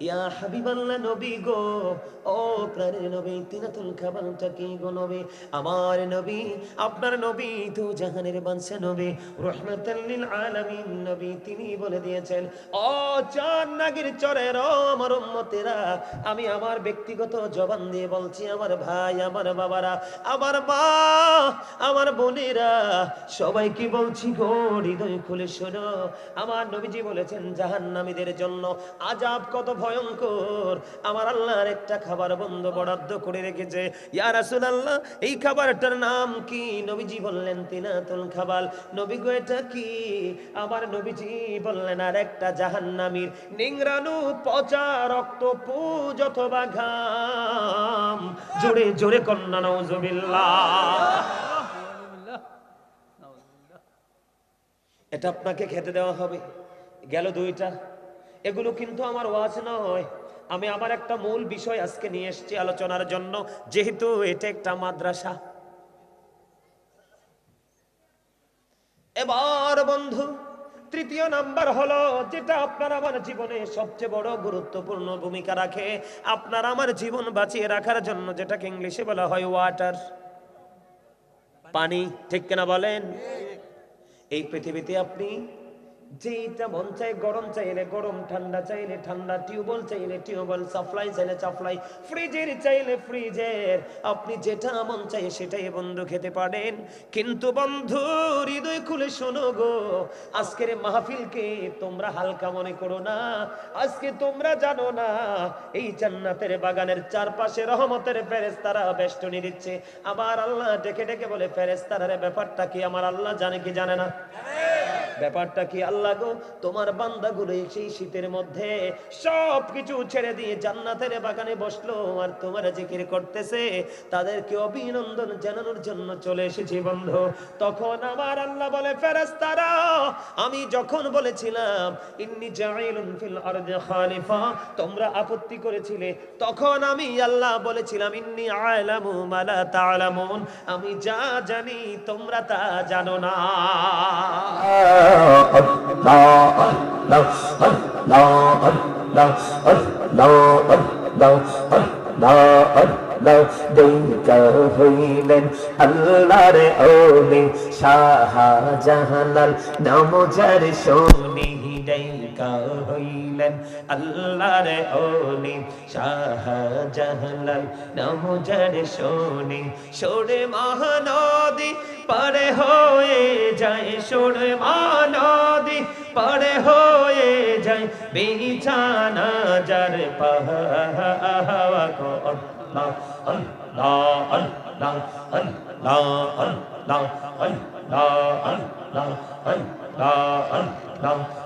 ইয়া হাবিবাল্লাহ নবী গো, ও প্রাণের নবী, তিনাতুল গো নবী? আমার নবী, আপনার নবী তো জাহানের নবী আলামিন নবী, তিনি বলে দিয়েছেন, ও চার নাগির চরের আমার উম্মতেরা, আমি আমার ব্যক্তিগত জবান দিয়ে বলছি, আমার ভাই, আমার বাবারা, আমার মা, আমার বোনেরা, সবাই কি বলছি গো? হৃদয় খুলে শোনো। আমার নবীজি বলেছেন, জাহান্নামীদের জন্য আজাব কত ভয়ঙ্কর। আমার আল্লাহর একটা খাবার বন্ধ বরাদ্দ করে রেখেছে। রাসূলুল্লাহ, এই খাবারটার নাম কি? নবীজি বললেন, তিনাতুল নবী কি? আমার নবীজি বললেন আর একটা নিংরানু পচা রক্ত পুজ অথবা ঘাম। জোরে জোরে কন্যা এটা আপনাকে খেতে দেওয়া হবে। গেল দুইটা। এগুলো কিন্তু আমার ওয়াজ নয়। আমি আমার একটা মূল বিষয় আজকে নিয়ে এসেছি আলোচনার জন্য, যেহেতু এটা একটা মাদ্রাসা। এবার বন্ধু, তৃতীয় নাম্বার হলো, যেটা আপনার আমার জীবনে সবচেয়ে বড় গুরুত্বপূর্ণ ভূমিকা রাখে, আপনার আমার জীবন বাঁচিয়ে রাখার জন্য, যেটাকে ইংলিশে বলা হয় ওয়াটার পানি, ঠিক কিনা বলেন? এই পৃথিবীতে আপনি যেটা মন চাই গরম চাইলে গরম, ঠান্ডা চাইলে ঠান্ডা, টিউবওয়েল চাইলে টিউবওয়েল, সাপ্লাই চাইলে সাপ্লাই, ফ্রিজের চাইলে ফ্রিজের। আপনি যেটা মন চাই সেটাই বন্ধু খেতে পারেন। কিন্তু বন্ধু, হৃদয় খুলে শোনো গো, আজকের মাহফিলকে তোমরা হালকা মনে করো না। আজকে তোমরা জানো না, এই জান্নাতের বাগানের চারপাশে রহমতের ফেরেস্তারা বেষ্টনী দিচ্ছে। আবার আল্লাহ ডেকে ডেকে বলে ফেরেস্তারার ব্যাপারটা কি? আমার আল্লাহ জানে কি জানে না। ব্যাপারটা কি আল্লাহ গো? তোমার বান্দাগুলো সেই শীতের মধ্যে সব কিছু ছেড়ে দিয়ে জান্নাতের বাগানে বসল আর তোমার জিকির করতেছে। তাদেরকে অভিনন্দন জানানোর জন্য চলে এসেছি বন্ধু। তখন আমার আল্লাহ বলে, ফেরেশতারা, আমি যখন বলেছিলাম, ইন্নি জাইলুন ফিল আরদি খালিফা তোমরা আপত্তি করেছিলে। তখন আমি আল্লাহ বলেছিলাম, ইন্নি আলামু মালা তাআলামুন আমি যা জানি তোমরা তা জানো না। দেখা হইলেন আল্লাহর ওলি শাহজাহানাল নাম যার শোনি ডাইকা হইলেন আল্লাহর ওলি শাহজাহালাল নামজার সোনি সোরে মহানদী পারে হয়ে যায় সোরে মহানদী পারে হয়ে যায় বিছানা যার পাহাওয়া কো আল্লাহ আল্লাহ আল্লাহ আল্লাহ আল্লাহ আল্লাহ আল্লাহ আল্লাহ আল্লাহ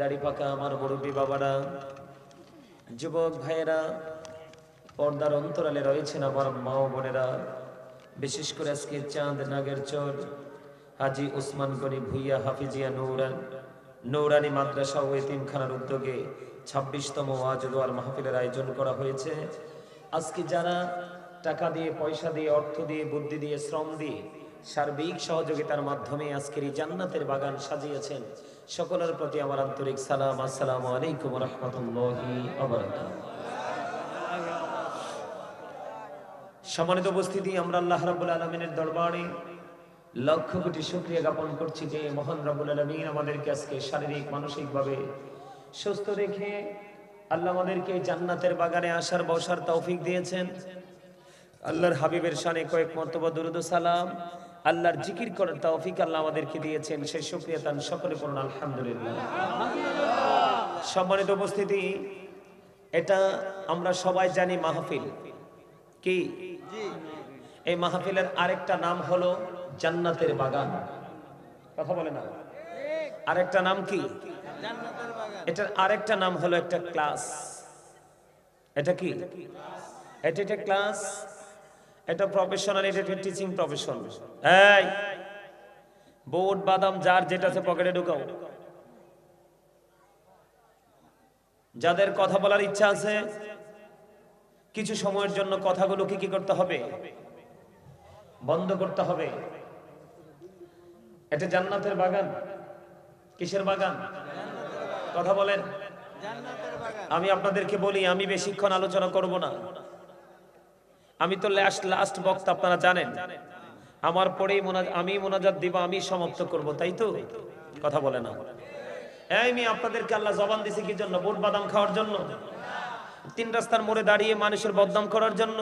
দাড়ি পাকা আমার মুরব্বী বাবারা, যুবক ভাইয়েরা, পর্দার অন্তরালে রয়েছেন আমার মা ও বোনেরা, বিশেষ করে আজকে চাঁদ, নাগের চর, হাজি ওসমান গনি, ভুইয়া, হাফিজিয়া, নৌরান, নৌরানি মাদ্রাসা ও এতিমখানার উদ্যোগে ছাব্বিশতম ওয়াজুয়ার মাহফিলের আয়োজন করা হয়েছে। আজকে যারা টাকা দিয়ে, পয়সা দিয়ে, অর্থ দিয়ে, বুদ্ধি দিয়ে, শ্রম দিয়ে সার্বিক সহযোগিতার মাধ্যমে আজকের এই জান্নাতের বাগান সাজিয়েছেন সকলের প্রতি আমার আন্তরিক সালাম, আসসালামু আলাইকুম রহমতুল্লাহি সম্মানিত উপস্থিতি, আমরা আল্লাহ রাব্বুল আলমিনের দরবারে লক্ষ কোটি শুক্রিয়া জ্ঞাপন করছি যে মহান রাব্বুল আলমিন আমাদেরকে আজকে শারীরিক, মানসিকভাবে সুস্থ রেখে আল্লাহ আমাদেরকে জান্নাতের বাগানে আসার, বসার তৌফিক দিয়েছেন। আল্লাহর হাবিবের শানে কয়েক মন্তব্য দুরুদ সালাম। আল্লাহর জিকির করার তৌফিক আল্লাহ আমাদেরকে দিয়েছেন। সেই শুক্রিয়া তান সকলে পড়ুন আলহামদুলিল্লাহ। সম্মানিত উপস্থিতি, এটা আমরা সবাই জানি মাহফিল। কি? এই মাহফিলের আরেকটা নাম হলো জান্নাতের বাগান। কথা বলে না? আরেকটা নাম কি? এটার আরেকটা নাম হলো একটা ক্লাস। এটা কি? এটা একটা ক্লাস? এটা প্রফেশনাল এটা একটা টিচিং প্রফেশন এই বোট বাদাম যার যেটা আছে পকেটে ঢুকাও। যাদের কথা বলার ইচ্ছা আছে কিছু সময়ের জন্য কথাগুলো কি কি করতে হবে? বন্ধ করতে হবে। এটা জান্নাতের বাগান। কিসের বাগান? কথা বলেন। আমি আপনাদেরকে বলি আমি বেশিক্ষণ আলোচনা করব না। আমি তো লাস্ট লাস্ট বক্তা, আপনারা জানেন। আমার পরেই আমি মোনাজাত দিব, আমি সমাপ্ত করব, তাই তো? কথা বলে না। আমি আপনাদেরকে আল্লাহ জবান দিছে কি জন্য? বুট বাদাম খাওয়ার জন্য? তিন রাস্তার মোড়ে দাঁড়িয়ে মানুষের বদনাম করার জন্য?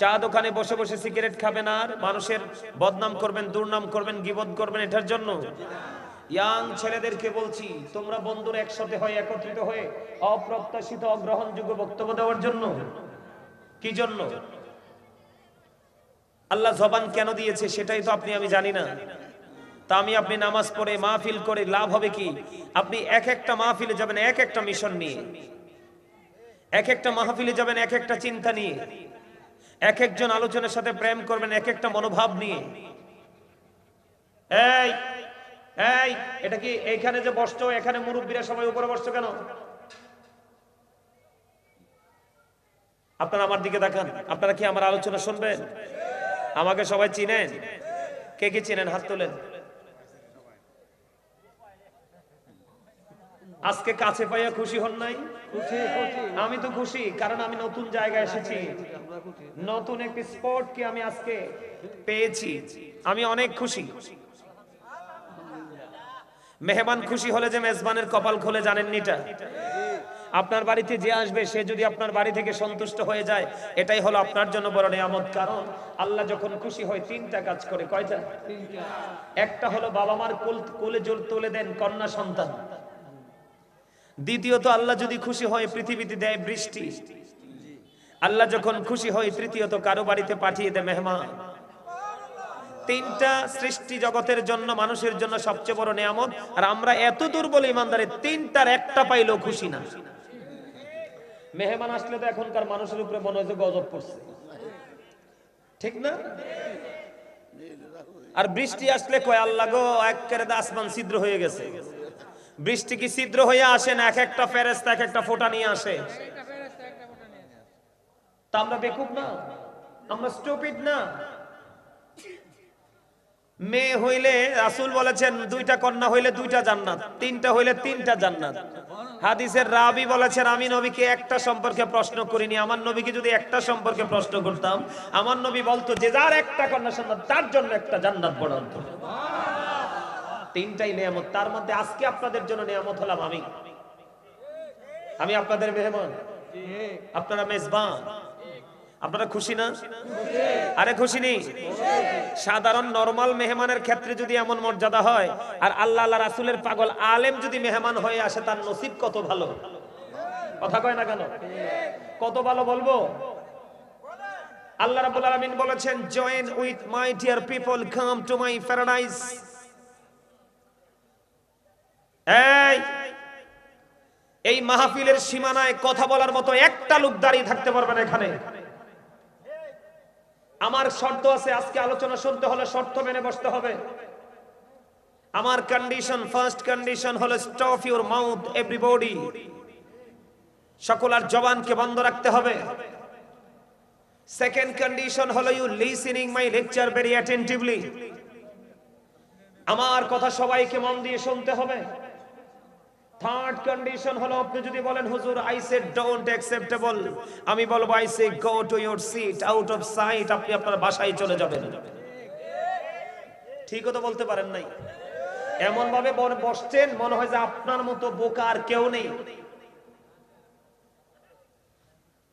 চা দোকানে বসে বসে সিগারেট খাবেন আর মানুষের বদনাম করবেন, দুর্নাম করবেন, গিবদ করবেন, এটার জন্য? ইয়াং ছেলেদেরকে বলছি, তোমরা বন্ধুরা একসাথে হয়ে, একত্রিত হয়ে অপ্রত্যাশিত অগ্রহণযোগ্য বক্তব্য দেওয়ার জন্য? কি জন্য? আল্লাহ জবান কেন দিয়েছে সেটাই তো আপনি, আমি জানি না। তা আমি আপনি নামাজ পড়ে মাহফিল করে লাভ হবে কি? আপনি এক একটা মাহফিলে যাবেন, এক একটা মিশন নিয়ে। এক একটা মাহফিলে যাবেন, এক একটা চিন্তা নিয়ে। এক একজন আলোচনার সাথে প্রেম করবেন, এক একটা মনোভাব নিয়ে। এই এই, এটা কি এখানে যে বসছো, এখানে মুরব্বীরা সবাই উপরে বসছো কেন? আপনারা আমার দিকে দেখান আপনারা কি আমার আলোচনা শুনবেন? আমাকে সবাই চিনেন? কে কি চিনেন? হাত তোলেন। আজকে কাছে পাইয়া খুশি হন নাই? আমি তো খুশি কারণ আমি নতুন জায়গায় এসেছি। নতুন একটি স্পট কি আমি আজকে পেয়েছি। আমি অনেক খুশি। মেহমান খুশি হলে যে মেজবানের কপাল খুলে জানেন নিটা আপনার বাড়িতে যে আসবে, সে যদি আপনার বাড়ি থেকে সন্তুষ্ট হয়ে যায়, এটাই হলো আপনার জন্য বড় নিয়ামত। কারণ আল্লাহ যখন খুশি হয়, তিনটা কাজ করে। কয়টা? একটা হলো বাবা মার কোল, কোলে জোর তুলে দেন কন্যা সন্তান। দ্বিতীয়ত, আল্লাহ যদি খুশি হয়, পৃথিবীতে দেয় বৃষ্টি। আল্লাহ যখন খুশি হয়, তৃতীয়ত, কারও বাড়িতে পাঠিয়ে দেয় মেহমান। তিনটা সৃষ্টি জগতের জন্য, মানুষের জন্য সবচেয়ে বড় নিয়ামত। আর আমরা এত দুর্বল ইমানদারে তিনটার একটা পাইলেও খুশি না। মেহমান আসলে তো এখনকার মানুষের উপরে মনে হয় গজব পড়ছে ঠিক না? আর বৃষ্টি আসলে কয়, আল্লাহ গো, একেবারে তো আসমান ছিদ্র হয়ে গেছে। বৃষ্টি কি ছিদ্র হয়ে আসে না? এক একটা ফেরেস্তা এক একটা ফোঁটা নিয়ে আসে। তা আমরা বেকুব না? আমরা স্টুপিড না? মেয়ে হইলে রাসূল বলেছেন, দুইটা কন্যা হইলে দুইটা জান্নাত, তিনটা হইলে তিনটা জান্নাত। হাদিসের রাবি বলেছেন, আমি নবীকে একটা সম্পর্কে প্রশ্ন করিনি। আমার নবীকে যদি একটা সম্পর্কে প্রশ্ন করতাম, আমার নবী বলতো, যে যার একটা কন্যা সন্তান, তার জন্য একটা জান্নাত বরাদ্দ তিনটাই নিয়ামত। তার মধ্যে আজকে আপনাদের জন্য নিয়ামত হলাম আমি। আমি আপনাদের মেহমান। আপনারা মেজবান। আপনারা খুশি না? আরে খুশি নেই? সাধারণ নরমাল মেহমানের ক্ষেত্রে যদি এমন মর্যাদা হয়, আর আল্লাহ আল্লাহ রাসুলের পাগল আলেম যদি মেহমান হয়ে আসে, তার নসিব কত ভালো? কথা কয় না কেন? কত ভালো বলব? আল্লাহ রাব্বুল আলামিন বলেছেন join with my dear people come to my paradise এই এই মাহফিলের সীমানায় কথা বলার মতো একটা লোক দাঁড়িয়ে থাকতে পারবেন এখানে। আমার শর্ত আছে, আজকে আলোচনা শুনতে হলে শর্ত মেনে বসতে হবে। আমার কন্ডিশন ফার্স্ট কন্ডিশন হলো স্টপ ইউর মাউথ এভরিবডি সকল আর জবানকে বন্ধ রাখতে হবে। সেকেন্ড কন্ডিশন হলো you listening my lecture very attentively আমার কথা সবাইকে মন দিয়ে শুনতে হবে। থার্ড কন্ডিশন হলো, আপনি যদি বলেন, হুজুর আই সে ডোন্ট অ্যাকসেপ্টেবল আমি বলব I say go to your seat out of sight আপনি আপনার বাসায় চলে যাবেন। ঠিকও তো বলতে পারেন নাই। এমন ভাবে বসছেন, মনে হয় যে আপনার মতো বোকা আর কেউ নেই।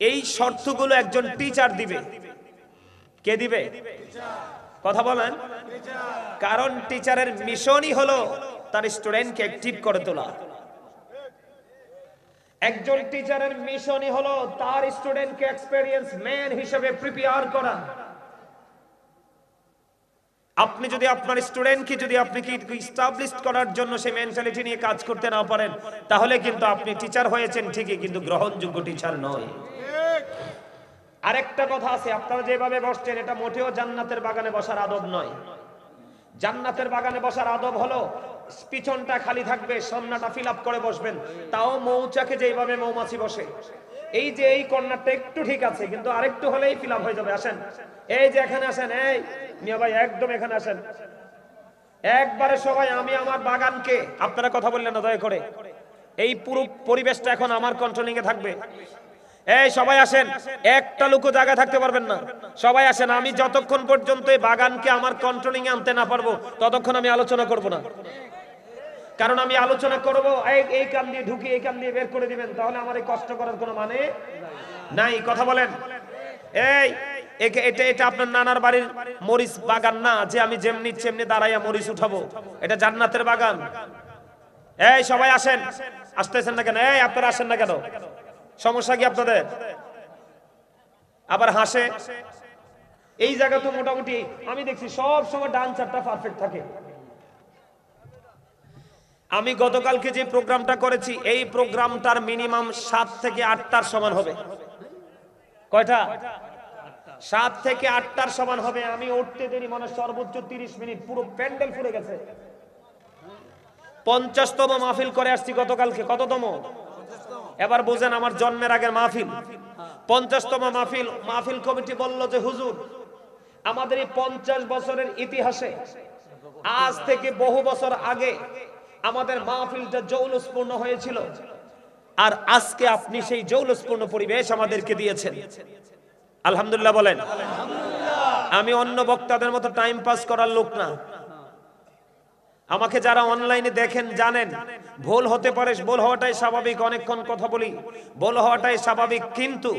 এই শর্তগুলো একজন টিচার দিবে। কে দিবে? কথা বলেন। কারণ টিচারের মিশনই হলো তার স্টুডেন্টকে অ্যাক্টিভ করে তোলা। একজন টিচারের মিশনই হলো তার স্টুডেন্টকে এক্সপেরিয়েন্স ম্যান হিসেবে প্রিপেয়ার করা। আপনি যদি আপনার স্টুডেন্টকে যদি আপনি কি স্টাবলিশ করার জন্য সেই মেন্টালিটি নিয়ে কাজ করতে না পারেন, তাহলে কিন্তু আপনি টিচার হয়েছেন ঠিকই, কিন্তু গ্রহণযোগ্য টিচার নয়। আরেকটা কথা আছে, আপনারা যেভাবে বসছেন, এটা মোটেও জান্নাতের বাগানে বসার আদব নয়। জান্নাতের বাগানে বসার আদব হলো পিছনটা খালি থাকবে, সামনাটা ফিল করে বসবেন। তাও মৌচাকে যেভাবে মৌমাছি বসে। এই যে এই কর্নারটা একটু ঠিক আছে, কিন্তু আরেকটু হলেই ফিল হয়ে যাবে। আসেন। এই যে এখানে আসেন, এই মিয়া ভাই, একদম এখানে আসেন। একবারে সবাই, আমি আমার বাগানকে, আপনারা কথা বললেন না, দয়া করে। এই পুরো পরিবেশটা এখন আমার কন্ট্রোলিং এ থাকবে। এই সবাই আসেন, একটা লোকও জায়গায় থাকতে পারবেন না। সবাই আসেন, আমি যতক্ষণ পর্যন্ত এই বাগানকে আমার কন্ট্রোলিং এ আনতে না পারব, ততক্ষণ আমি আলোচনা করব না। কারণ আমি আলোচনা করব, এই কান দিয়ে ঢুকি এই কান দিয়ে বের করে দিবেন, তাহলে আমার এই কষ্ট করার কোনো মানে নাই। কথা বলেন। এই এটা এটা আপনার নানার বাড়ির মরিচ বাগান না, যে আমি যেমনি চেমনি দাঁড়াইয়া মরিচ উঠাবো। এটা জান্নাতের বাগান। এই, সবাই আসেন। আসতেছেন না কেন? এই, আপনারা আসেন না কেন? সমস্যা কি আপনাদের? আবার হাসে? এই জায়গা তো মোটামুটি, আমি দেখছি সব সময় ডান্সারটা পারফেক্ট থাকে। আমি গতকালকে যে প্রোগ্রামটা করেছি, এই প্রোগ্রামটার মিনিমাম সাত থেকে আটটার সমান হবে। কয়টা? সাত থেকে আটটার সমান হবে। আমি উঠতে দেরি মানে সর্বোচ্চ তিরিশ মিনিট। পুরো প্যান্ডেল ফুরে গেছে। পঞ্চাশতম মাহফিল করে আসছি গতকালকে। কততম? এবার বুঝেন আমার জন্মের আগের মাহফিল। পঞ্চাশতম মাহফিল। মাহফিল কমিটি বলল যে, হুজুর, আমাদের এই পঞ্চাশ বছরের ইতিহাসে আজ থেকে বহু বছর আগে আমাদের মাহফিলটা জৌলুসপূর্ণ হয়েছিল। আর আজকে আপনি সেই জৌলুসপূর্ণ পরিবেশ আমাদেরকে দিয়েছেন। আলহামদুলিল্লাহ বলেন। আমি অন্য বক্তাদের মতো টাইম পাস করার লোক না। আমাকে যারা অনলাইনে দেখেন, জানেন, ভুল হতে পারে, ভুল হওয়াটাই স্বাভাবিক, অনেকক্ষণ কথা বলি। ভুল হওয়াটাই স্বাভাবিক, কিন্তু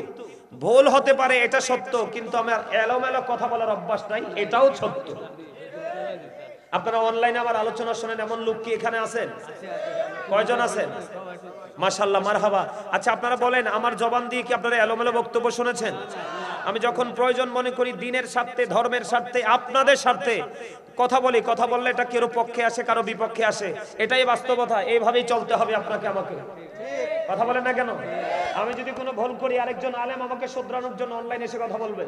ভুল হতে পারে, এটা সত্য, কিন্তু আমার এলোমেলো কথা বলার অভ্যাস নাই, এটাও সত্য। আপনারা অনলাইনে আমার আলোচনা শোনেন, এমন লোক কি এখানে আছেন? কয়জন আছেন? মাশাল্লাহ মারহাবা। আচ্ছা আপনারা বলেন, আমার জবান দিয়ে কি আপনারা এলোমেলো বক্তব্য শুনেছেন? আমি যখন প্রয়োজন মনে করি দিনের স্বার্থে, ধর্মের স্বার্থে, আপনাদের স্বার্থে, কথা বলি, কথা বললে এটা কারও পক্ষে আসে, কারও বিপক্ষে আসে? এটাই বাস্তবতা, এইভাবেই চলতে হবে আপনাকে, আমাকে। কথা বলেন না কেন? আমি যদি কোনো ভুল করি, আরেকজন আলেম আমাকে শুধরানোর জন্য অনলাইনে এসে কথা বলবে।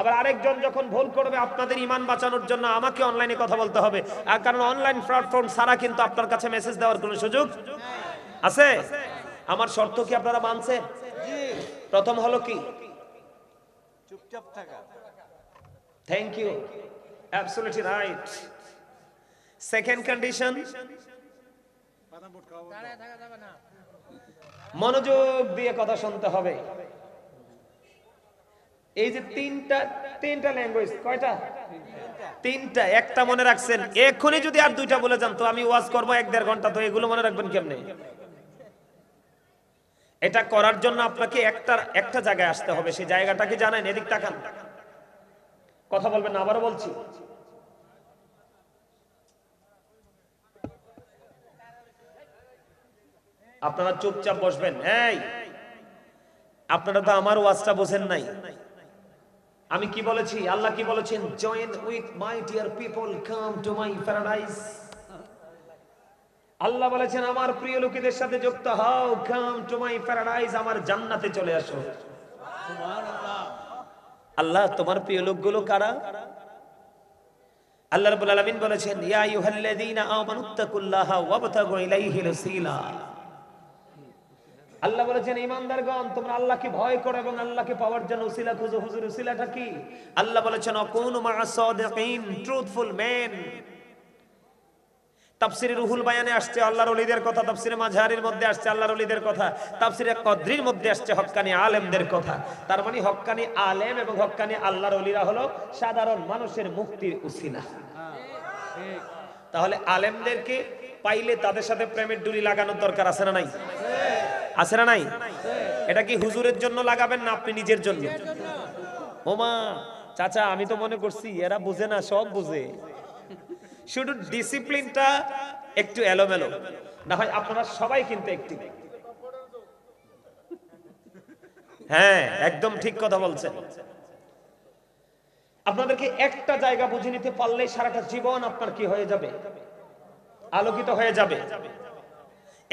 আবার আরেকজন যখন ভুল করবে আপনাদের ইমান বাঁচানোর জন্য আমাকে অনলাইনে কথা বলতে হবে। কারণ অনলাইন প্ল্যাটফর্ম ছাড়া কিন্তু আপনার কাছে মেসেজ দেওয়ার কোনো সুযোগ আছে? আমার শর্ত কি আপনারা মানছেন? প্রথম হলো কি? চুপচাপ থাকা। Thank you absolutely right second condition মনোযোগ দিয়ে কথা শুনতে হবে। এই যে তিনটা তিনটা ল্যাঙ্গুয়েজ কয়টা? তিনটা। একটা মনে রাখছেন এক্ষুনি যদি আর দুইটা বলে যান তো আমি ওয়াজ করব এক দেড় ঘণ্টা তো এগুলো মনে রাখবেন কেমনে? এটা করার জন্য আপনাকে একটা একটা জায়গায় আসতে হবে সেই জায়গাটা কি জানেন এদিক তাকান। কথা বলবেন আবারও বলছি। আপনারা চুপচাপ বসবেন এই। আপনারা তো আমার ওয়াজটা বোঝেন নাই। আমি কি বলেছি? আল্লাহ কি বলেছেন? Join with my dear people come to my paradise আল্লাহ বলেছেন, আমার প্রিয় লোকেদের সাথে যুক্ত হও কাম টু মাই প্যারাডাইস আমার জান্নাতে চলে আসো। আল্লাহ, তোমার প্রিয় লোকগুলো কারা? আল্লাহ রাব্বুল আলামিন বলেছেন, ইয়া আইয়ুহাল্লাযীনা আমানুত্তাকুল্লাহা ওয়াবতাগু ইলাইহিল ওসিলা আল্লাহ বলেছেন ইমানদারগণ তোমরা আল্লাহকে ভয় করো এবং আল্লাহকে পাওয়ার জন্য উসিলা খুঁজো। হুজুর, উসিলাটা কি? আল্লাহ বলেছেন, অকুনু ট্রুথফুল মেন তাফসিরে রুহুল বায়ানে আসছে, আল্লাহর ওলিদের কথা। তাফসিরে মাঝহারির মধ্যে আসছে, আল্লাহর ওলিদের কথা। তাফসিরে কদরির মধ্যে আসছে, হক্কানি আলেমদের কথা। তার মানে হক্কানি আলেম এবং হক্কানি আল্লাহর ওলিরা হলো সাধারণ মানুষের মুক্তির উসিলা। তাহলে আলেমদেরকে পাইলে তাদের সাথে প্রেমের ডুরি লাগানোর দরকার আছে না নাই? আছে না নাই? এটা কি হুজুরের জন্য লাগাবেন না আপনি নিজের জন্য? ওমা, চাচা, আমি তো মনে করছি এরা বুঝে না, সব বুঝে। শুধু ডিসিপ্লিনটা একটু এলোমেলো। না হয় আপনারা সবাই কিন্তু একটি। হ্যাঁ একদম ঠিক কথা বলছেন। আপনাদেরকে একটা জায়গা বুঝে নিতে পারলে সারাটা জীবন আপনার কি হয়ে যাবে? আলোকিত হয়ে যাবে।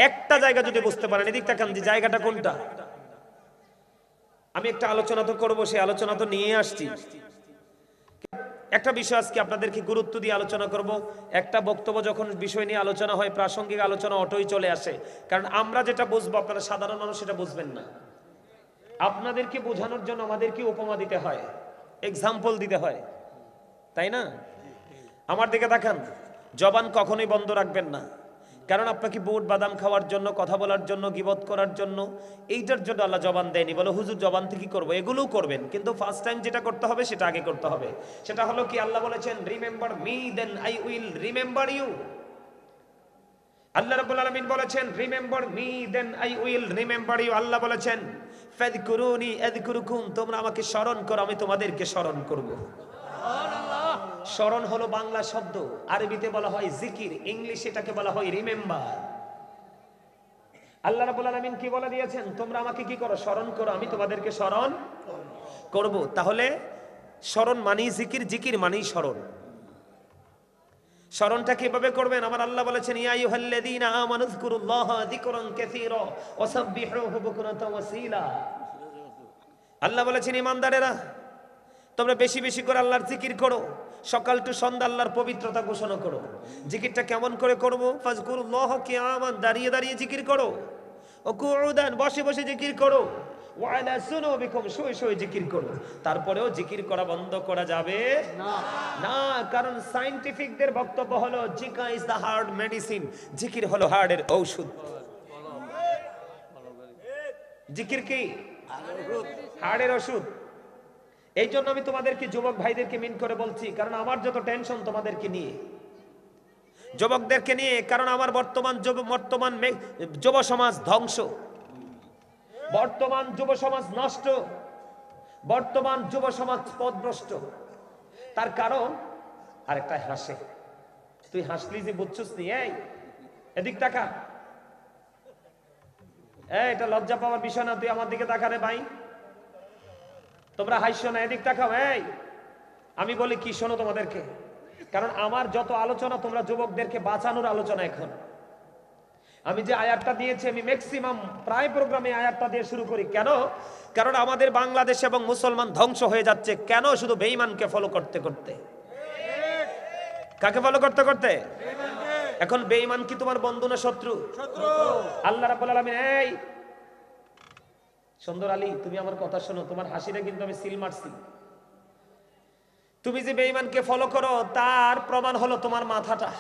একটা জায়গা যদি বুঝতে পারেন, এদিক তাকান যে জায়গাটা কোনটা? আমি একটা আলোচনা তো করব, সেই আলোচনা তো নিয়ে আসছি। একটা বিষয় আজকে আপনাদেরকে গুরুত্ব দিয়ে আলোচনা করব। একটা বক্তব্য যখন বিষয় নিয়ে আলোচনা হয়, প্রাসঙ্গিক আলোচনা অটোই চলে আসে। কারণ আমরা যেটা বুঝব, আপনারা সাধারণ মানুষ সেটা বুঝবেন না। আপনাদেরকে বোঝানোর জন্য আমাদেরকে উপমা দিতে হয় এক্সাম্পল দিতে হয়। তাই না? আমার দিকে দেখান জবান কখনোই বন্ধ রাখবেন না। কারণ আপনাকে বুট বাদাম খাওয়ার জন্য, কথা বলার জন্য, গিবত করার জন্য, এইটার জন্য আল্লাহ জবান দেয়নি। বলো, হুজুর, জবান থেকে করব? এগুলোও করবেন, কিন্তু ফার্স্ট টাইম যেটা করতে হবে, সেটা আগে করতে হবে। সেটা হলো কি, আল্লাহ বলেছেন remember me then I will remember you আল্লাহ রাব্বুল আলামিন বলেছেন remember me then I will remember you আল্লাহ বলেছেন, ফাযকুরুনি, আযকুরুকুম, তোমরা আমাকে স্মরণ করো, আমি তোমাদেরকে স্মরণ করব। স্মরণ হলো বাংলা শব্দ। আরবিতে বলা হয় জিকির, ইংলিশ এটাকে বলা হয় রিমেম্বার। আল্লাহ রাব্বুল আলামিন কি বলে দিয়েছেন? তোমরা আমাকে কি করো? স্মরণ করো, আমি তোমাদেরকে স্মরণ করব। তাহলে স্মরণ মানেই জিকির জিকির মানেই স্মরণ। স্মরণটা কীভাবে করবেন? আমার আল্লাহ বলেছেন আল্লাহ বলেছেন, ইমানদারেরা, তোমরা বেশি বেশি করে আল্লাহর জিকির করো। সকাল টু সন্ধ্যা আল্লাহর পবিত্রতা ঘোষণা করো। জিকিরটা কেমন করে করব? ফাজকুরুল্লাহ কিয়ামান, দাঁড়িয়ে দাঁড়িয়ে জিকির করো। ও বসে বসে জিকির করো। শুয়ে জিকির করো। তারপরেও জিকির করা বন্ধ করা যাবে না। কারণ সায়েন্টিফিকদের বক্তব্য হলো, জিকা ইজ দ্য হার্ড মেডিসিন। জিকির হলো হার্টের ঔষধ। জিকির কি? হার্টের ওষুধ এই জন্য আমি তোমাদেরকে যুবক ভাইদেরকে মিন করে বলছি, কারণ আমার যত টেনশন তোমাদেরকে নিয়ে। যুবকদেরকে নিয়ে, কারণ আমার বর্তমান বর্তমান যুব সমাজ ধ্বংস। বর্তমান যুব সমাজ নষ্ট। বর্তমান যুব সমাজ পদভ্রষ্ট। তার কারণ, আরেকটা হাসে। তুই হাসলি যে বুঝছিস নি, এই, এদিক টাকা এটা লজ্জা পাওয়ার বিষয় না, তুই আমার দিকে তাকা রে ভাই। তোমরা হাসছো না এদিক তাকাও এই। আমি বলি কি শোনো তোমাদেরকে? কারণ আমার যত আলোচনা তোমরা যুবকদেরকে বাঁচানোর আলোচনা এখন। আমি যে আয়াতটা দিয়েছি আমি ম্যাক্সিমাম প্রায় প্রোগ্রামে আয়াতটা দিয়ে শুরু করি। কেন? কারণ আমাদের বাংলাদেশ এবং মুসলমান ধ্বংস হয়ে যাচ্ছে। কেন শুধু বেঈমানকে ফলো করতে করতে? কাকে ফলো করতে করতে? এখন বেঈমান কি তোমার বন্ধু না শত্রু। আল্লাহ রাব্বুল আলামিন এই। সুন্দর আলী, তুমি আমার কথা শোনো, তোমার হাসিটা কিন্তু আমি সিল মারছি। তুমি যে বেঈমানকে ফলো করো, তার প্রমাণ হলো তোমার মাথাটা।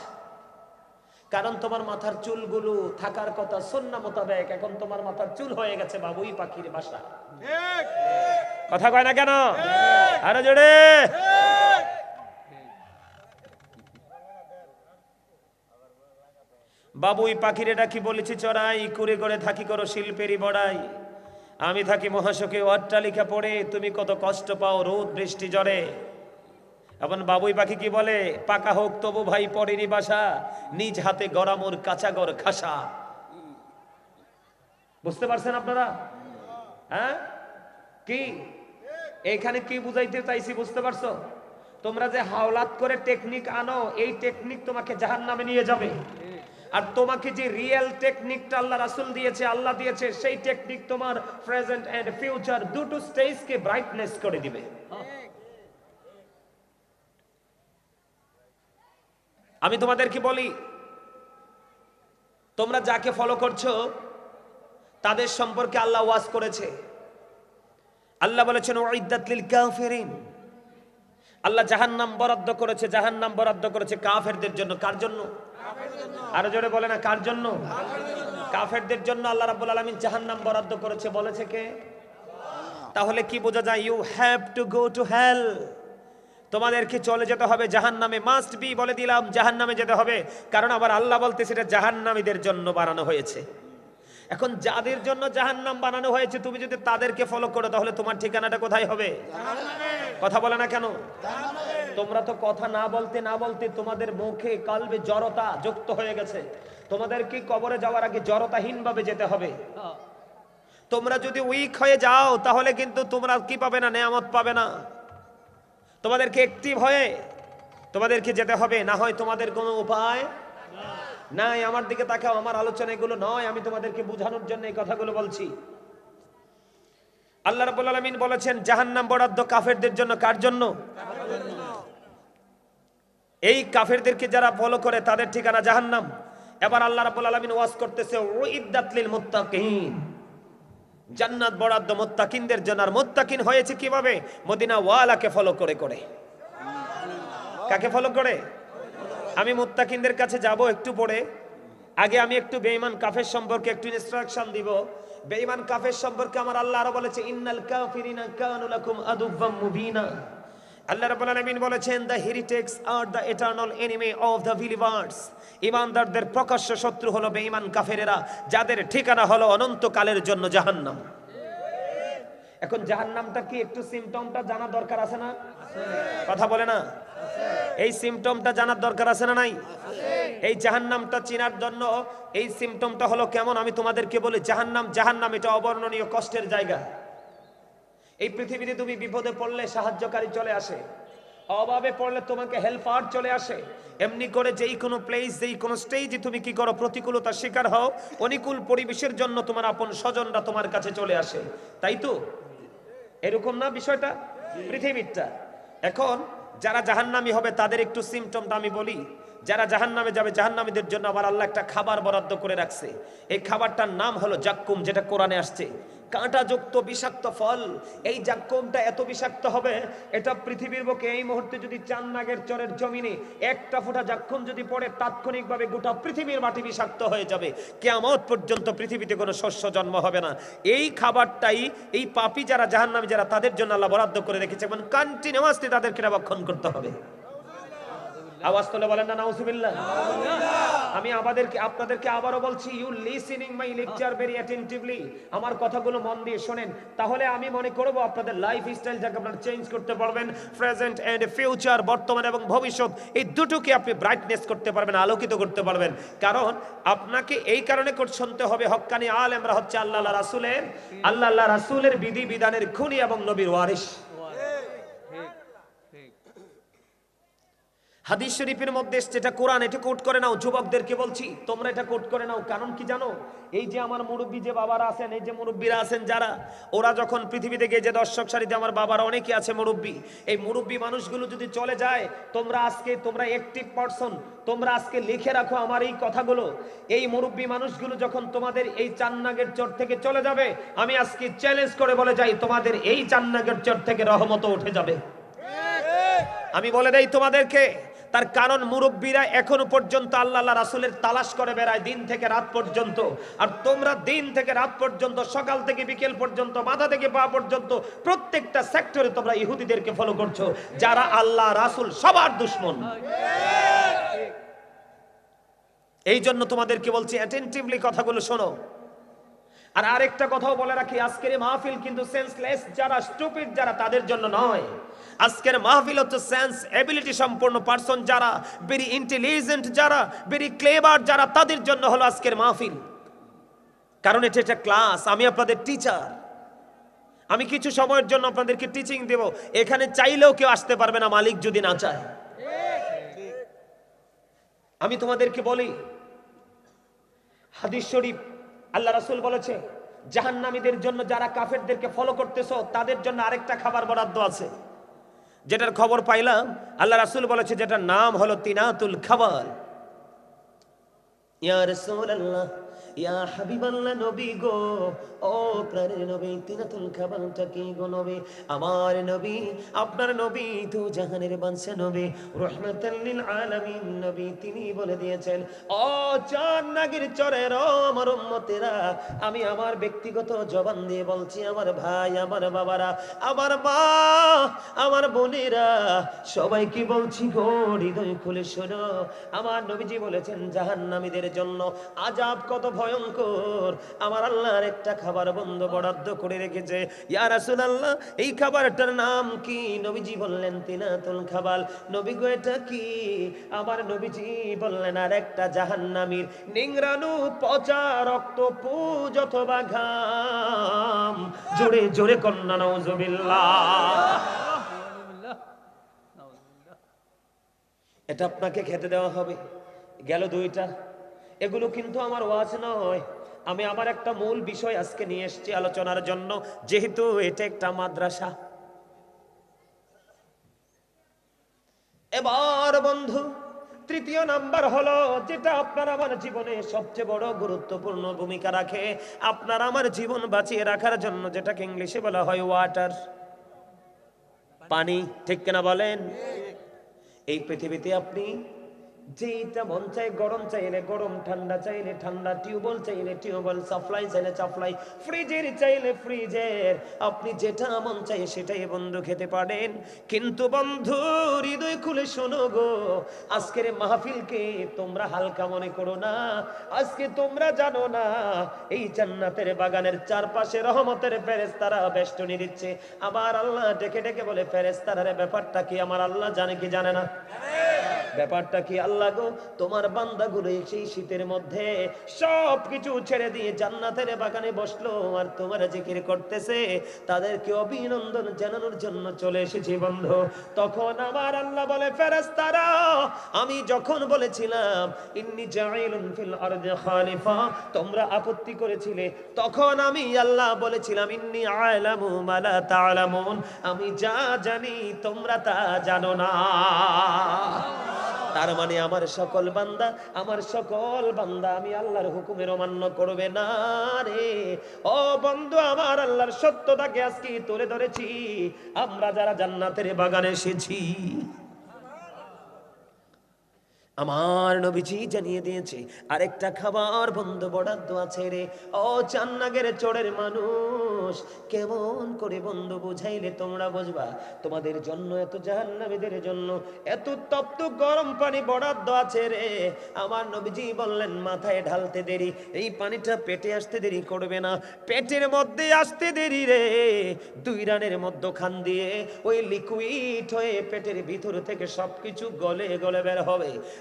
কারণ তোমার মাথার চুলগুলো থাকার কথা সন্না মোতাবেক এখন তোমার মাথার চুল হয়ে গেছে বাবুই পাখির বাসা। কথা কয় না কেন? আরও জোরে। বাবুই পাখির এটা কি বলেছি? চড়াই করে করে থাকি করো শিল্পেরই বড়াই। আমি থাকি মহাশোকে অট্টালিকা পড়ে, তুমি কত কষ্ট পাও রোদ বৃষ্টি জ্বরে এখন বাবুই পাখি কি বলে, পাকা হোক তবু ভাই পরেরই বাসা, নিজ হাতে গড়ামোর কাঁচা গড় খাসা বুঝতে পারছেন আপনারা? হ্যাঁ? কি? এখানে কি বুঝাইতে চাইছি বুঝতে পারছ? তোমরা যে হাওলাত করে টেকনিক আনো, এই টেকনিক তোমাকে জাহান নামে নিয়ে যাবে। আর তোমাকে যে রিয়েল টেকনিকটা আল্লাহ রাসূল দিয়েছে, আল্লাহ দিয়েছে, সেই টেকনিক তোমার প্রেজেন্ট এন্ড ফিউচার দুটো স্টেজকে ব্রাইটনেস করে দিবে। আমি তোমাদেরকে বলি, তোমরা যাকে ফলো করছ, তাদের সম্পর্কে আল্লাহ ওয়াজ করেছে। আল্লাহ বলেছেন ওয়াইদাত লিল কাফিরিন। আল্লাহ জাহান্নাম বরাদ্দ করেছে, জাহান্নাম বরাদ্দ করেছে কাফেরদের জন্য। কার জন্য? আরও জোরে বলে না, কার জন্য? কাফেরদের জন্য আল্লাহ রাব্বুল আলামিন জাহান্নাম বরাদ্দ করেছে, বলেছে কে? তাহলে কি বোঝা যায়? You have to go to hell তোমাদেরকে চলে যেতে হবে জাহান্নামে মাস্ট বি বলে দিলাম, জাহান্নামে যেতে হবে। কারণ আবার আল্লাহ বলতে সেটা জাহান্নামীদের জন্য বানানো হয়েছে। এখন যাদের জন্য জাহান্নাম বানানো হয়েছে, তুমি যদি তাদেরকে ফলো করো, তাহলে তোমার ঠিকানাটা কোথায় হবে? কথা বলে না কেন? তোমরা তো কথা না বলতে না বলতে তোমাদের মুখে কালবে জড়তা যুক্ত হয়ে গেছে। তোমাদের কি কবরে যাওয়ার আগে জড়তাহীন ভাবে যেতে হবে। তোমরা যদি উইক হয়ে যাও, তাহলে কিন্তু তোমরা কি পাবে না, নেয়ামত পাবে না। তোমাদেরকে একটি ভয়ে তোমাদেরকে যেতে হবে, না হয় তোমাদের কোনো উপায় নাই। আমার দিকে তাকাও, আমার আলোচনা এগুলো নয়, আমি তোমাদেরকে বোঝানোর জন্য এই কথাগুলো বলছি। আল্লাহ রাব্বুল আলামিন বলেছেন, জাহান্নাম বরাদ্দ কাফেরদের জন্য কার জন্য? এই কাফেরদেরকে যারা ফলো করে তাদের ঠিকানা জাহান্নাম। এবার আল্লাহ রাব্বুল আলামিন ওয়াজ করতেছে, উইদ্দাত লিল মুত্তাকিন। জান্নাত বরাদ্দ মুত্তাকিনদের জন্য। আর মুত্তাকিন হয়েছে কীভাবে? মদিনা ওয়ালাকে ফলো করে করে। কাকে ফলো করে? আমি মুত্তাকিনদের কাছে যাব একটু পরে। আগে আমি একটু বেঈমান কাফের সম্পর্কে একটু ইনস্ট্রাকশন দিব। বেঈমান কাফের সম্পর্কে আমার আল্লাহ আরও বলেছে, ইন্নাল কাফিরিনা কানু লাকুম আদুব্বাম মুবিনা। আল্লাহ রাব্বুল আলামিন বলেছেন the heretics are the eternal enemy of the believers ইমানদারদের প্রকাশ্য শত্রু হলো বেঈমান কাফেরেরা, যাদের ঠিকানা হলো অনন্তকালের জন্য জাহান্নাম। এখন জাহান্নামটা কি একটু সিমটমটা জানা দরকার আছে না? কথা বলে না? এই সিমটমটা জানার দরকার আছে না নাই? এই জাহান্নামটা চেনার জন্য এই সিমটমটা হলো কেমন? আমি তোমাদেরকে বলি, জাহান্নাম জাহান্নাম, এটা অবর্ণনীয় কষ্টের জায়গা। এই পৃথিবীতে তুমি বিপদে পড়লে সাহায্যকারী চলে আসে। অভাবে পড়লে তোমাকে হেল্পার চলে আসে। এমনি করে যেই কোনো প্লেস যেই কোনো স্টেজে তুমি কি করো, প্রতিকূলতার শিকার হও, অনুকূল পরিবেশের জন্য তোমার আপন স্বজনরা তোমার কাছে চলে আসে। তাই তো? এরকম না বিষয়টা? পৃথিবীরটা। এখন যারা জাহান্নামী হবে, তাদের একটু সিমটমটা আমি বলি। যারা জাহান্নামে যাবে, জাহান্নামীদের জন্য আবার আল্লাহ একটা খাবার বরাদ্দ করে রাখছে। এই খাবারটার নাম হলো জাক্কুম, যেটা কোরআনে আসছে। কাঁটাযুক্ত বিষাক্ত ফল, এই জাক্কুমটা এত বিষাক্ত হবে, এটা পৃথিবীর বুকে এই মুহূর্তে যদি চান নাগের চরের জমিনে একটা ফোঁটা জাক্কুম যদি পড়ে, তাৎক্ষণিকভাবে গোটা পৃথিবীর মাটি বিষাক্ত হয়ে যাবে। কেয়ামত পর্যন্ত পৃথিবীতে কোনো শস্য জন্ম হবে না। এই খাবারটাই, এই পাপী যারা, জাহান্নামী যারা, তাদের জন্য আল্লাহ বরাদ্দ করে রেখেছে এবং কন্টিনিউয়াসলি তাদেরকে এটা ভক্ষণ করতে হবে। আওয়াজ তোলে বলেন না, নাউজুবিল্লাহ। আমি আমাদেরকে, আপনাদেরকে আবারও বলছি you listening my lecture very attentively আমার কথাগুলো মন দিয়ে শোনেন। তাহলে আমি মনে করব আপনাদের লাইফ স্টাইলটাকে আপনারা চেঞ্জ করতে পারবেন প্রেজেন্ট এন্ড ফিউচার বর্তমান এবং ভবিষ্যৎ, এই দুটোকে আপনি ব্রাইটনেস করতে পারবেন, আলোকিত করতে পারবেন। কারণ আপনাকে এই কারণে কর- শুনতে হবে, হক্কানি আলেমরা হচ্ছে আল্লাহ রাসূলের আল্লাহ রাসূলের বিধি বিধানের খুনি এবং নবীর ওয়ারিশ। হাদিস শরীফের মধ্যে যেটা কোরআন, এটা কোট করে নাও, যুবকদেরকে বলছি, তোমরা এটা কোট করে নাও। কারণ কি জানো? এই যে আমার মুরব্বী, যে বাবারা আছেন, এই যে মুরব্বীরা আছেন যারা, ওরা যখন পৃথিবী থেকে যে দর্শক সারিতে আমার বাবার অনেকে আছে মুরব্বী, এই মুরব্বী মানুষগুলো যদি চলে যায়, তোমরা আজকে, তোমরা একটিভ পারসন তোমরা আজকে লিখে রাখো আমার এই কথাগুলো। এই মুরব্বী মানুষগুলো যখন তোমাদের এই চান্নাগের চর থেকে চলে যাবে, আমি আজকে চ্যালেঞ্জ করে বলে যাই, তোমাদের এই চান্নাগের চর থেকে রহমত উঠে যাবে। আমি বলে দেই তোমাদেরকে তার কারণ মুরব্বীরা এখনও পর্যন্ত আল্লাহ রাসুলের তালাশ করে বেড়ায় দিন থেকে রাত পর্যন্ত। আর তোমরা দিন থেকে রাত পর্যন্ত সকাল থেকে বিকেল পর্যন্ত মাথা থেকে পা পর্যন্ত প্রত্যেকটা সেক্টরে তোমরা ইহুদিদেরকে ফলো করছ যারা আল্লাহ রাসুল সবার দুশ্মন। এই জন্য তোমাদেরকে বলছি অ্যাটেন্টিভলি কথাগুলো শোনো। আর আরেকটা কথাও বলে রাখি, আজকের মাহফিল কিন্তু সেন্সলেস যারা স্টুপিড যারা তাদের জন্য নয়। আজকের মাহফিল হচ্ছে সেন্স এবিলিটি সম্পন্ন পার্সন যারা ভেরি ইন্টেলিজেন্ট যারা ভেরি ক্লেভার যারা, তাদের জন্য হলো আজকের মাহফিল। কারণ এটা একটা ক্লাস আমি আপনাদের টিচার আমি কিছু সময়ের জন্য আপনাদেরকে টিচিং দেব। এখানে চাইলেও কেউ আসতে পারবে না, মালিক যদি না চায়। আমি তোমাদেরকে বলি, হাদিস শরীফ আল্লাহ রাসুল বলেছে, জাহান্নামীদের জন্য যারা কাফেরদেরকে ফলো করতেছ, তাদের জন্য আরেকটা খাবার বরাদ্দ আছে। যেটার খবর পাইলাম, আল্লাহ রাসুল বলেছে, যেটার নাম হলো তিনাতুল খাবার ইয়া রাসূলুল্লাহ ইয়া হাবিবাল্লাহ নবী গো, ও প্রাণের নবী, তিনাতুল গো নবী? আমার নবী, আপনার নবী জাহানের বাদশা নবী, রহমাতাল লিল আলামিন নবী, তিনি বলে দিয়েছেন, ও চার নাগির আমার উম্মতেরা, আমি আমার ব্যক্তিগত জবান দিয়ে বলছি, আমার ভাই, আমার বাবারা, আমার মা, আমার বোনেরা সবাই কি বলছি গো, হৃদয় খুলে শোনো। আমার নবীজি বলেছেন, জাহান্নামীদের জন্য আজাব কত ভয়ঙ্কর। আমার আল্লাহর একটা খাবার বন্ধ বরাদ্দ করে রেখেছে। ইয়া রাসূলুল্লাহ, এই খাবারটার নাম কি? নবীজি বললেন, তিনাতুল খাবাল। নবী গো, এটা কি? আমার নবীজি বললেন আর একটা জাহান্নামীর। নিংরানু পচা রক্ত পুজ অথবা ঘাম। জোরে জোরে কন্যা নওজুবিল্লাহ এটা আপনাকে খেতে দেওয়া হবে। গেল দুইটা। এগুলো কিন্তু আমার ওয়াজ নয়। আমি আমার একটা মূল বিষয় আজকে নিয়ে এসেছি আলোচনার জন্য যেহেতু এটা একটা মাদ্রাসা। এবার বন্ধু তৃতীয় নাম্বার হলো যেটা আপনার আমার জীবনে সবচেয়ে বড় গুরুত্বপূর্ণ ভূমিকা রাখে আপনার আমার জীবন বাঁচিয়ে রাখার জন্য যেটাকে ইংলিশে বলা হয় ওয়াটার পানি ঠিক কিনা বলেন? এই পৃথিবীতে আপনি যেটা মন চাই গরম চাইলে গরম, ঠান্ডা চাইলে ঠান্ডা, টিউবওয়েল চাইলে টিউবওয়েল, সাপ্লাই চাইলে সাপ্লাই, ফ্রিজের চাইলে ফ্রিজের। আপনি যেটা মন চাই সেটাই বন্ধু খেতে পারেন। কিন্তু বন্ধু, হৃদয় খুলে শোনো গো, আজকের মাহফিলকে তোমরা হালকা মনে করো না। আজকে তোমরা জানো না, এই জান্নাতের বাগানের চারপাশে রহমতের ফেরেস্তারা বেষ্টনী দিচ্ছে। আবার আল্লাহ ডেকে ডেকে বলে ফেরেস্তারা ব্যাপারটা কি? আমার আল্লাহ জানে কি জানে না। ব্যাপারটা কি আল্লাহ গো? তোমার বান্দাগুলো সেই শীতের মধ্যে সব কিছু ছেড়ে দিয়ে জান্নাতের বাগানে বসল আর তোমার জিকির করতেছে। তাদেরকে অভিনন্দন জানানোর জন্য চলে এসেছি বন্ধু। তখন আমার আল্লাহ বলে, ফেরেশতারা, আমি যখন বলেছিলাম, ইন্নি ফিল খালিফা তোমরা আপত্তি করেছিলে। তখন আমি আল্লাহ বলেছিলাম, ইন্নি আলামু মালা আমি যা জানি তোমরা তা জানো না। তার মানে আমার সকল বান্দা, আমার সকল বান্দা, আমি আল্লাহর হুকুমের অমান্য করবে না রে। ও বন্ধু, আমার আল্লাহর সত্যটাকে আজকে তুলে ধরেছি। আমরা যারা জান্নাতের বাগানে এসেছি আমার নবীজি জানিয়ে দিয়েছে, আরেকটা খাবার বন্ধ বরাদ্দ আছে রে। ও চান্নাগের চোরের মানুষ, কেমন করে বন্ধু বুঝাইলে তোমরা বুঝবা? তোমাদের জন্য, এত জাহান্নামীদের জন্য এত তপ্ত গরম পানি বরাদ্দ আছে রে। আমার নবীজি বললেন, মাথায় ঢালতে দেরি, এই পানিটা পেটে আসতে দেরি করবে না। পেটের মধ্যে আসতে দেরি রে। দুই রানের মধ্যখান দিয়ে ওই লিকুইড হয়ে পেটের ভিতর থেকে সবকিছু গলে গলে বের হবে।